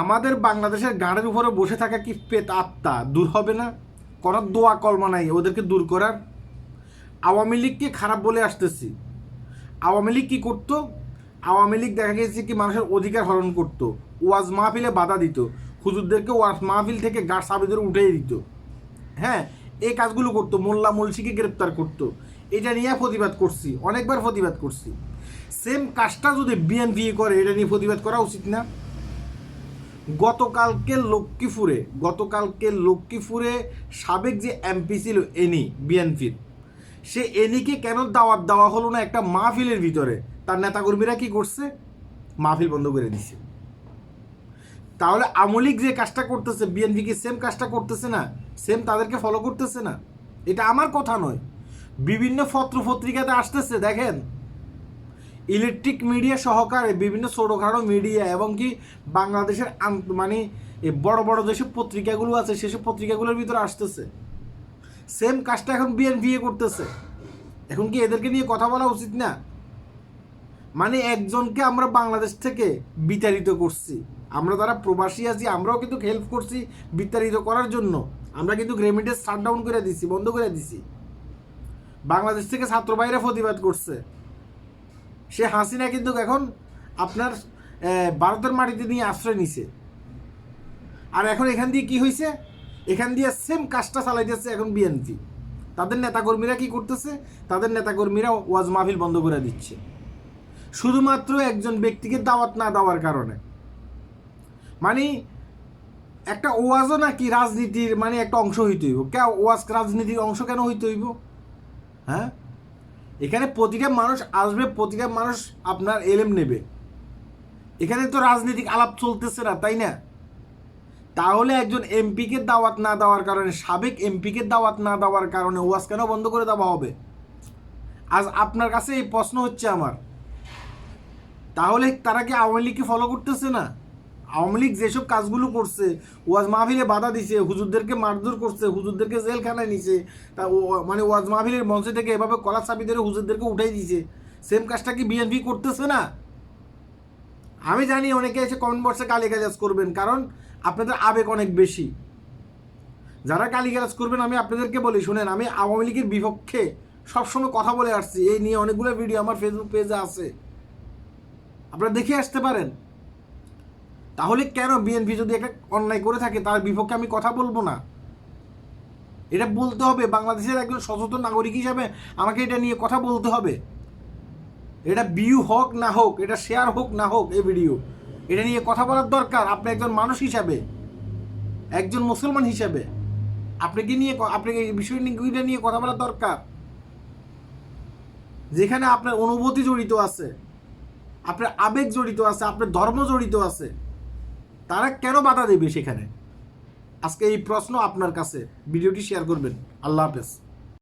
আমাদের বাংলাদেশের গানের উপরে বসে থাকা কি পেত আত্মা? দূর হবে না? কোনো দোয়া কলমা নাই, ওদেরকে দূর করার। আওয়ামী লীগকে খারাপ বলে আসতেছি? আওয়ামী লীগ কী করতো? আওয়ামী লীগ দেখা গেছে কি মানুষের অধিকার হরণ করতো। ওয়াজ মাহফিলে বাধা দিত। হুজুরদেরকে ওয়াজ মাহফিল থেকে গাছ সাবিদের উঠিয়ে দিত। হ্যাঁ এই কাজগুলো করতো। মোল্লা মুলসিকে গ্রেপ্তার করতো। এটা নিয়ে প্রতিবাদ করছি। অনেকবার প্রতিবাদ করছি। সেম কাজটা যদি বিএনপি করে, এটা নিয়ে প্রতিবাদ করা উচিত না? গতকালকে লক্ষ্মীপুরে গতকালকে লক্ষ্মীপুরে সাবেক যে এমপি ছিল এনি, বিএনপির, সে এনিকে কেন দাওয়াত দেওয়া হলো না একটা মাহফিলের ভিতরে? তার নেতাকর্মীরা কি করছে? মাহফিল বন্ধ করে দিছে। তাহলে আমলিক যে কাজটা করতেছে, বিএনপি কি সেম কাজটা করতেছে না? সেম তাদেরকে ফলো করতেছে না? এটা আমার কথা নয়। বিভিন্ন পত্র পত্রিকাতে আসতেছে, দেখেন। ইলেকট্রিক মিডিয়া সহকারে বিভিন্ন ছোটোখাটো মিডিয়া এবং কি বাংলাদেশের মানে বড় বড় যেসব পত্রিকাগুলো আছে, সেসব পত্রিকাগুলোর ভিতরে আসতেছে। সেম কাজটা এখন বিএনপি করতেছে। এখন কি এদেরকে নিয়ে কথা বলা উচিত না? মানে একজনকে আমরা বাংলাদেশ থেকে বিতাড়িত করছি। আমরা যারা প্রবাসী আছি, আমরাও কিন্তু হেল্প করছি বিতাড়িত করার জন্য। আমরা কিন্তু রেমিটেন্স শাটডাউন করে দিছি, বন্ধ করে দিছি। বাংলাদেশ থেকে ছাত্র ভাইরা প্রতিবাদ করছে। সে হাসিনা কিন্তু এখন আপনার ভারতের মাটিতে নিয়ে আশ্রয় নিছে। আর এখন এখান দিয়ে কি হয়েছে এখান দিয়ে সেম কাজটা চালাইতেছে এখন বিএনপি তাদের নেতাকর্মীরা কি করতেছে? তাদের নেতাকর্মীরা ওয়াজ মাহফিল বন্ধ করে দিচ্ছে। শুধুমাত্র একজন ব্যক্তিকে দাওয়াত না দেওয়ার কারণে। মানে একটা ওয়াজও নাকি রাজনীতির মানে একটা অংশ হইতে হইব। কে ওয়াজ রাজনীতির অংশ কেন হইতে হইব? হ্যাঁ? এখানে প্রতিটা মানুষ আসবে, প্রতিটা মানুষ আপনার এলেম নেবে। এখানে তো রাজনৈতিক আলাপ চলতেছে না, তাই না? তাহলে একজন এমপিকে দাওয়াত না দেওয়ার কারণে, সাবেক এমপিকে দাওয়াত না দেওয়ার কারণে ওয়াজ কেন বন্ধ করে দেওয়া হবে? আজ আপনার কাছে এই প্রশ্ন হচ্ছে আমার। তাহলে তারা কি আওয়ামী লীগকে ফলো করতেছে না? আওয়ামী লীগ যেসব কাজগুলো করছে, ওয়াজ মাহফিলে বাধা দিছে, হুজুরদেরকে মারধর করছে, হুজুরদেরকে জেলখানায় নিছে, তা মানে ওয়াজ মাহফিলের মঞ্চ থেকে এভাবে কলা চাবি ধরে হুজুরদেরকে উঠাই দিছে সেম কাজটা কি বিএনপি করতেছে না? আমি জানি অনেকে এসে কমেন্ট বক্সে গালিগালাজ করবেন, কারণ আপনাদের আবেগ অনেক বেশি। যারা গালিগালাজ করবেন, আমি আপনাদেরকে বলি, শুনেন, আমি আওয়ামী লীগের বিপক্ষে সবসময় কথা বলে আসছি, এই নিয়ে অনেকগুলো ভিডিও আমার ফেসবুক পেজে আছে। আপনারা দেখে আসতে পারেন। তাহলে কেন বিএনপি যদি একটা অন্যায় করে থাকে, তার বিপক্ষে আমি কথা বলব না? এটা বলতে হবে, বাংলাদেশের একজন সচেতন নাগরিক হিসাবে আমাকে এটা নিয়ে কথা বলতে হবে। এটা ভিউ হোক না হোক, এটা শেয়ার হোক না হোক এই ভিডিও এটা নিয়ে কথা বলার দরকার আপনি একজন মানুষ হিসাবে, একজন মুসলমান হিসাবে। আপনি কি নিয়ে ক- আপনি এই বিষয় নিয়ে এটা নিয়ে কথা বলার দরকার? যেখানে আপনার অনুভূতি জড়িত আছে, আপনার আবেগ জড়িত আছে, আপনার ধর্ম জড়িত আছে তারা কেন বাধা দেবে সেখানে? আজকে এই প্রশ্ন আপনার কাছে। ভিডিওটি শেয়ার করবেন। আল্লাহ হাফেজ।